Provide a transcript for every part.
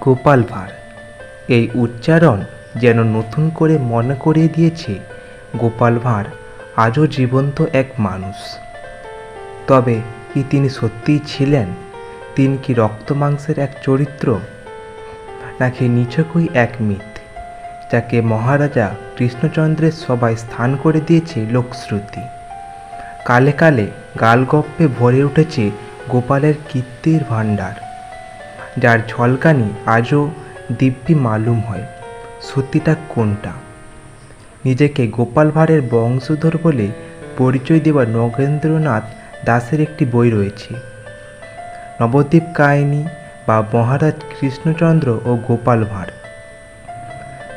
গোপাল ভাঁড়, এই উচ্চারণ যেন নতুন করে মনে করিয়ে দিয়েছে গোপাল ভাঁড় আজও জীবন্ত এক মানুষ। তবে কি তিনি সত্যিই ছিলেন? তিনি কি রক্ত মাংসের এক চরিত্র? নাকি নিছকই এক মিথ, যাকে মহারাজা কৃষ্ণচন্দ্রের সবাই স্থান করে দিয়েছে লোকশ্রুতি? কালে কালে গালগপ্পে ভরে উঠেছে গোপালের কীর্তির ভাণ্ডার। যার ঝলকানি আজও দিব্যি মালুম হয়। সত্যিটা কোনটা? নিজেকে গোপাল ভাঁড়ের বংশধর বলে পরিচয় দেওয়া নগেন্দ্রনাথ দাসের একটি বই রয়েছে। নবদ্বীপ কাহিনী বা মহারাজ কৃষ্ণচন্দ্র ও গোপাল ভাঁড়।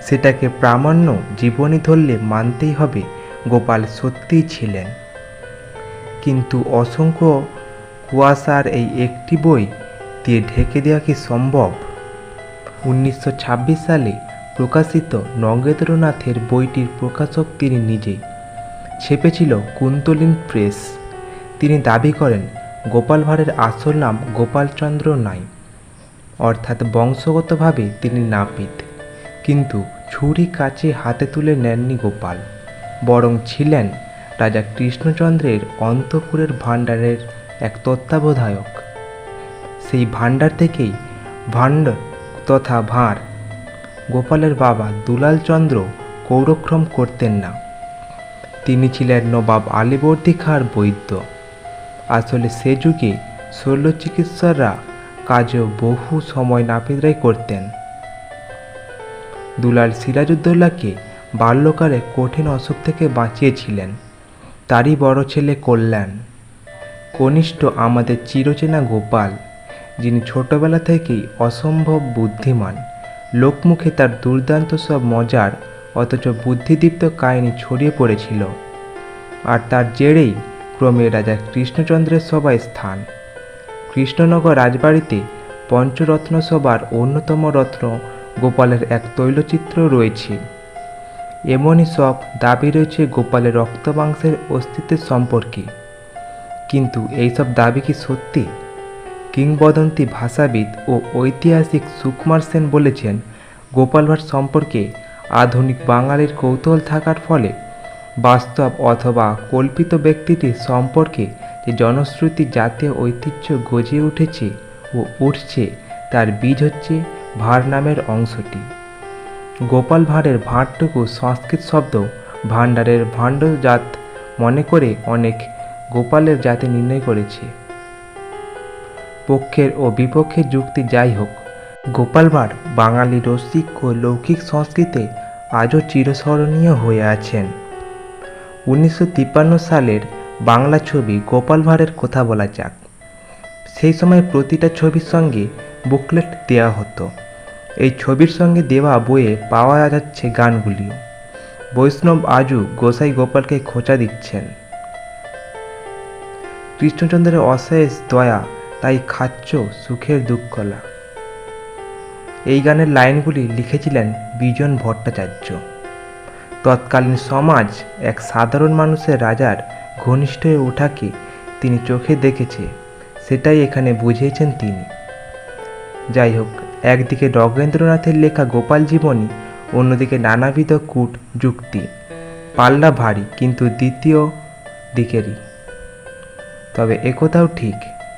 সেটাকে প্রামাণ্য জীবনী ধরলে মানতেই হবে গোপাল সত্যিই ছিলেন। কিন্তু অসংখ্য কুয়াশার এই একটি বই দিয়ে ঢেকে দেওয়া কি সম্ভব? উনিশশো ছাব্বিশ সালে প্রকাশিত নগেন্দ্রনাথের বইটির প্রকাশক তিনি নিজেই ছেপেছিল কুন্তলিন প্রেস। তিনি দাবি করেন, গোপাল ভাঁড়ের আসল নাম গোপালচন্দ্র নাই। অর্থাৎ বংশগতভাবে তিনি নাপিত। কিন্তু ছুরি কাছে হাতে তুলে নেননি গোপাল। বরং ছিলেন রাজা কৃষ্ণচন্দ্রের অন্তপুরের ভাণ্ডারের এক তত্ত্বাবধায়ক। সেই ভাণ্ডার থেকেই ভাণ্ড তথা ভাঁড়। গোপালের বাবা দুলালচন্দ্র কৌরক্রম করতেন না। তিনি ছিলেন নবাব আলীবর্দী খাঁর বৈদ্য। আসলে সে যুগে শল্য চিকিৎসকরা কাজও বহু সময় নাপিতরাই করতেন। দুলাল সিরাজউদ্দৌলাকে বাল্যকালে কঠিন অসুখ থেকে বাঁচিয়েছিলেন। তারই বড় ছেলে কল্যাণ। কনিষ্ঠ আমাদের চিরচেনা গোপাল যিনি ছোটবেলা থেকেই অসম্ভব বুদ্ধিমান। লোকমুখে তার দুর্দান্ত সব মজার, অথচ বুদ্ধিদীপ্ত কাহিনী ছড়িয়ে পড়েছিল। আর তার জেরেই ক্রমে রাজা কৃষ্ণচন্দ্রের সভায় স্থান। কৃষ্ণনগর রাজবাড়িতে পঞ্চরত্ন সভার অন্যতম রত্ন গোপালের এক তৈলচিত্র রয়েছে। এমনই সব দাবি রয়েছে গোপালের রক্তমাংসের অস্তিত্বের সম্পর্কে। কিন্তু এইসব দাবি কি সত্যি? কিংবদন্তি ভাষাবিদ ও ঐতিহাসিক সুকুমার সেন বলেছেন, গোপাল ভাঁড় সম্পর্কে আধুনিক বাঙালির কৌতূহল থাকার ফলে বাস্তব অথবা কল্পিত ব্যক্তিটির সম্পর্কে যে জনশ্রুতি, জাতীয় ঐতিহ্য গজিয়ে উঠেছে ও উঠছে, তার বীজ হচ্ছে ভাঁড় নামের অংশটি। গোপাল ভাঁড়ের ভাঁড়টুকু সংস্কৃত শব্দ ভাণ্ডারের ভাণ্ডজাত মনে করে অনেক গোপালের জাতি নির্ণয় করেছে। পক্ষের ও বিপক্ষের যুক্তি যাই হোক, গোপাল ভাঁড় বাঙালি রসিক ও লৌকিক সংস্কৃতে আজও চিরস্মরণীয় হয়ে আছেন। উনিশশো তিপ্পান্ন সালের বাংলা ছবি গোপাল ভাঁড়ের কথা বলা যাক। সেই সময় প্রতিটা ছবির সঙ্গে বুকলেট দেওয়া হতো। এই ছবির সঙ্গে দেওয়া বইয়ে পাওয়া যাচ্ছে গানগুলি। বৈষ্ণব আজু গোসাই গোপালকে খোঁচা দিচ্ছেন। কৃষ্ণচন্দ্রের অশেষ দয়া তাই খাচ্ছ সুখের দুঃখলা। এই গানের লাইনগুলি লিখেছিলেন বিজন ভট্টাচার্য। তৎকালীন সমাজ এক সাধারণ মানুষের রাজার ঘনিষ্ঠ হয়ে ওঠাকে তিনি চোখে দেখেছে, সেটাই এখানে বুঝিয়েছেন তিনি। যাই হোক একদিকে নগেন্দ্রনাথের লেখা গোপাল জীবনী, অন্যদিকে নানাবিধ কূট যুক্তি, পাল্লা ভারী কিন্তু দ্বিতীয় দিকেরই। তবে একথাও ঠিক।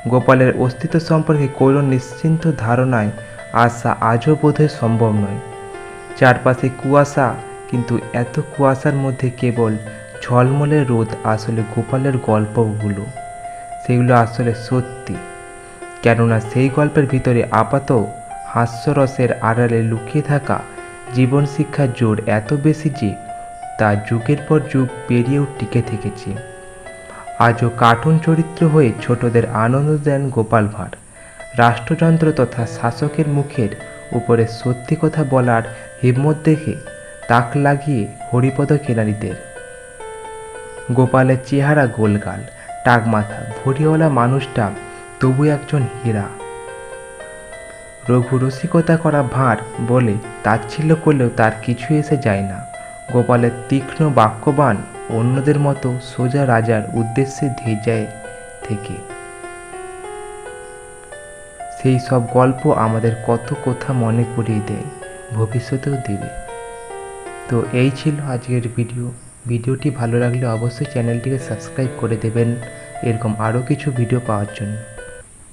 গোপালের অস্তিত্ব সম্পর্কে কোনো নিশ্চিন্ত ধারণায় আসা আজও বোধহয় সম্ভব নয়। চারপাশে কুয়াশা, কিন্তু এত কুয়াশার মধ্যে কেবল ঝলমলে রোদ আসলে গোপালের গল্পগুলো। সেগুলো আসলে সত্যি। কেননা সেই গল্পের ভিতরে আপাত হাস্যরসের আড়ালে লুকিয়ে থাকা জীবন শিক্ষার জোর এত বেশি যে তা যুগের পর যুগ পেরিয়েও টিকে থেকেছে। আজও কার্টুন চরিত্র হয়ে ছোটদের আনন্দ দেন গোপাল ভাঁড়। রাষ্ট্রযন্ত্র তথা শাসকের মুখের উপরে সত্যি কথা বলার হিম্মত দেখে তাক লাগিয়ে হরিপদ কেনারিদের গোপালের চেহারা গোলগাল টাক মাথা ভরিওয়ালা মানুষটা তবু একজন হীরা। রঘু রসিকতা করা ভাঁড় বলে তাচ্ছিল্য করলেও তার কিছু এসে যায় না। গোপালের তীক্ষ্ণ বাক্যবান অন্যদের মতো সোজা রাজার উদ্দেশ্যে ধেজায় থেকে। সেই সব গল্প আমাদের কত কথা মনে করিয়ে দেয়, ভবিষ্যতেও দেবে। তো এই ছিল আজকের ভিডিও। ভিডিওটি ভালো লাগলে অবশ্যই চ্যানেলটিকে সাবস্ক্রাইব করে দেবেন। এরকম আরও কিছু ভিডিও পাওয়ার জন্য।